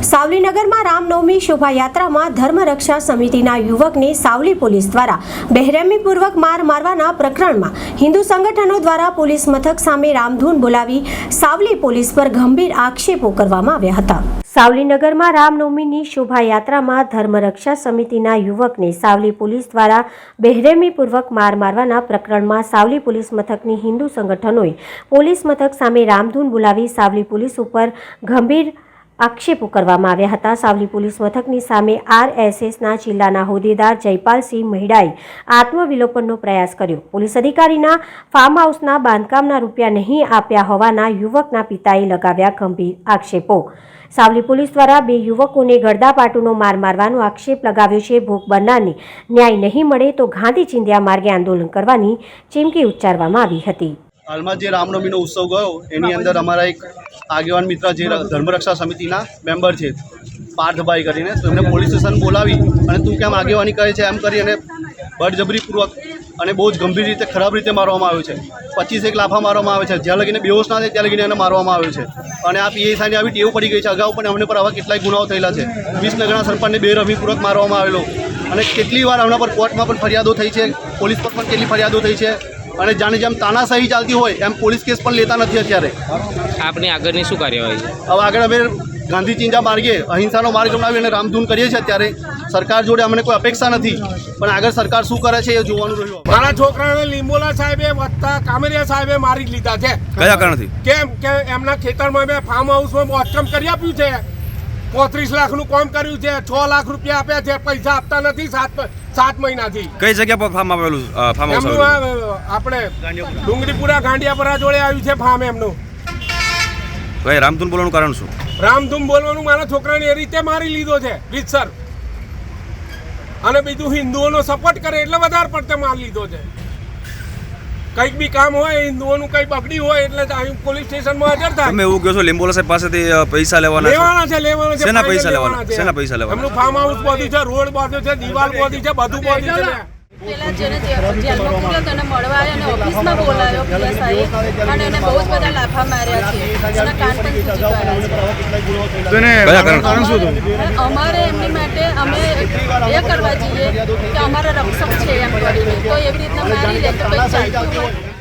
સાવલીનગરમાં રામનવમી શોભાયાત્રામાં ધર્મરક્ષા સમિતિના યુવકને સાવલી પોલીસ દ્વારા બેરહેમીપૂર્વક માર મારવાના પ્રકરણમાં હિન્દુ સંગઠનો દ્વારા પોલીસ મથક સામે રામધૂન બોલાવી સાવલી પોલીસ પર ગંભીર આક્ષેપો કરવામાં આવ્યા હતા. સાવલીનગરમાં રામનવમીની શોભાયાત્રામાં ધર્મરક્ષા સમિતિના યુવકને સાવલી પોલીસ દ્વારા બેરહેમીપૂર્વક માર મારવાના પ્રકરણમાં સાવલી પોલીસ મથકની હિન્દુ સંગઠનોએ પોલીસ મથક સામે રામધૂન બોલાવી સાવલી પોલીસ ઉપર ગંભીર આક્ષેપો કરવામાં આવ્યા હતા. સાવલી પોલીસ મથકની સામે આરએસએસના જિલ્લાના હોદ્દેદાર જયપાલસિંહ મહિડાએ આત્મવિલોપનનો પ્રયાસ કર્યો. પોલીસ અધિકારીના ફાર્મ હાઉસના બાંધકામના રૂપિયા નહીં આપ્યા હોવાના યુવકના પિતાએ લગાવ્યા ગંભીર આક્ષેપો. સાવલી પોલીસ દ્વારા બે યુવકોને ગળદાપાટુનો માર મારવાનો આક્ષેપ લગાવ્યો છે. ભોગ બનનારને ન્યાય નહીં મળે તો ગાંધી ચિંધ્યા માર્ગે આંદોલન કરવાની ચીમકી ઉચ્ચારવામાં આવી હતી. હાલમાં જે રામનવમીનો ઉત્સવ ગયો, એની અંદર અમારા એક આગેવાન મિત્ર જે ધર્મરક્ષા સમિતિના મેમ્બર છે, પાર્થભાઈ કરીને એમને પોલીસ સ્ટેશન બોલાવી અને તું કેમ આગેવાની કરે છે એમ કરી અને બળજબરીપૂર્વક અને બહુ જ ગંભીર રીતે, ખરાબ રીતે મારવામાં આવ્યો છે. પચીસ એક લાફા મારવામાં આવે છે. જ્યાં લગીને બેહોશ ના થાય ત્યાં લગીને એને મારવામાં આવ્યો છે. અને આ પીએસઆઈની આવી ટેવ પડી ગઈ છે અગાઉ પણ અમને પર આવા કેટલાય ગુનાઓ થયેલા છે. વિસનગરના સરપંચને બેરહમીપૂર્વક મારવામાં આવેલો. અને કેટલી વાર આમના પર કોર્ટમાં પણ ફરિયાદો થઈ છે, પોલીસ પર પણ કેટલી ફરિયાદો થઈ છે. અને જાણે જેમ તાનાશાહી ચાલતી હોય એમ પોલીસ કેસ પણ લેતા નથી અત્યારે. આપની આગળની શું કાર્યવાહી હવે આગળ અમે ગાંધી ચિંતા માર્ગે અહિંસાનો માર્ગ અપનાવી અને રામધૂન કરીએ છીએ અત્યારે. સરકાર જોડે અમને કોઈ અપેક્ષા નથી. પણ આગળ સરકાર શું કરે છે એ જોવાનું રહ્યું મારા છોકરાને લીંબોલા સાહેબે વત્તા કામરિયા સાહેબે મારી જ લીધા છે. કયા કારણથી? કેમ કે એમના ખેતરમાં મેં ફાર્મ હાઉસમાં બાંધકામ કરી આપ્યું છે. પોત્રીસ લાખનું કામ કર્યું છે છ લાખ રૂપિયા આપ્યા છે પૈસા આપતા નથી સાત સાત મહિનાથી. કઈ જગ્યા પર ફાર્મ આવેલું ફાર્મ હાઉસ આપણે ડુંગળીપુરા ગાંડિયાપરા જોડે આવ્યું છે ફાર્મ એમનું. ભાઈ રામધૂન બોલવાનું કારણ શું? રામધૂમ બોલવાનું મારા છોકરાને એ રીતે મારી લીધો છે રીતસર અને બીજું હિન્દુઓનો સપોર્ટ કરે એટલે વધારે પડતે માર લીધો છે. કંઈક બી કામ હોય હિન્દુઓનું કંઈ બગડ્યું હોય એટલે જ અહીં પોલીસ સ્ટેશનમાં હાજર થાય તમે એવું કહો છો લીંબોલા સાહેબ પાસેથી પૈસા લેવાના લેવાના છે લેવાના છે શેના પૈસા લેવાના? છે. શેના પૈસા લેવાના? એમનું ફાર્મ હાઉસ બધું છે રોડ બધું છે દિવાલ બધી છે બધું બધું છે પેલા જેને જે- જેલમાં પૂર્યો તેને મળવા આવ્યો અને ઓફિસમાં બોલાવ્યો પીએસઆઈએ અને એને બહુ જ બધા લાફા માર્યા છે. એના કાન પણ ગયા છે. કયા કારણ? શું અમારે એમની માટે અમે એ કરવા જઈએ કે અમારા રક્ષક છે એમ કરીને. તો એવી રીતના મારી લે તો કંઈ ચાલતું હોય.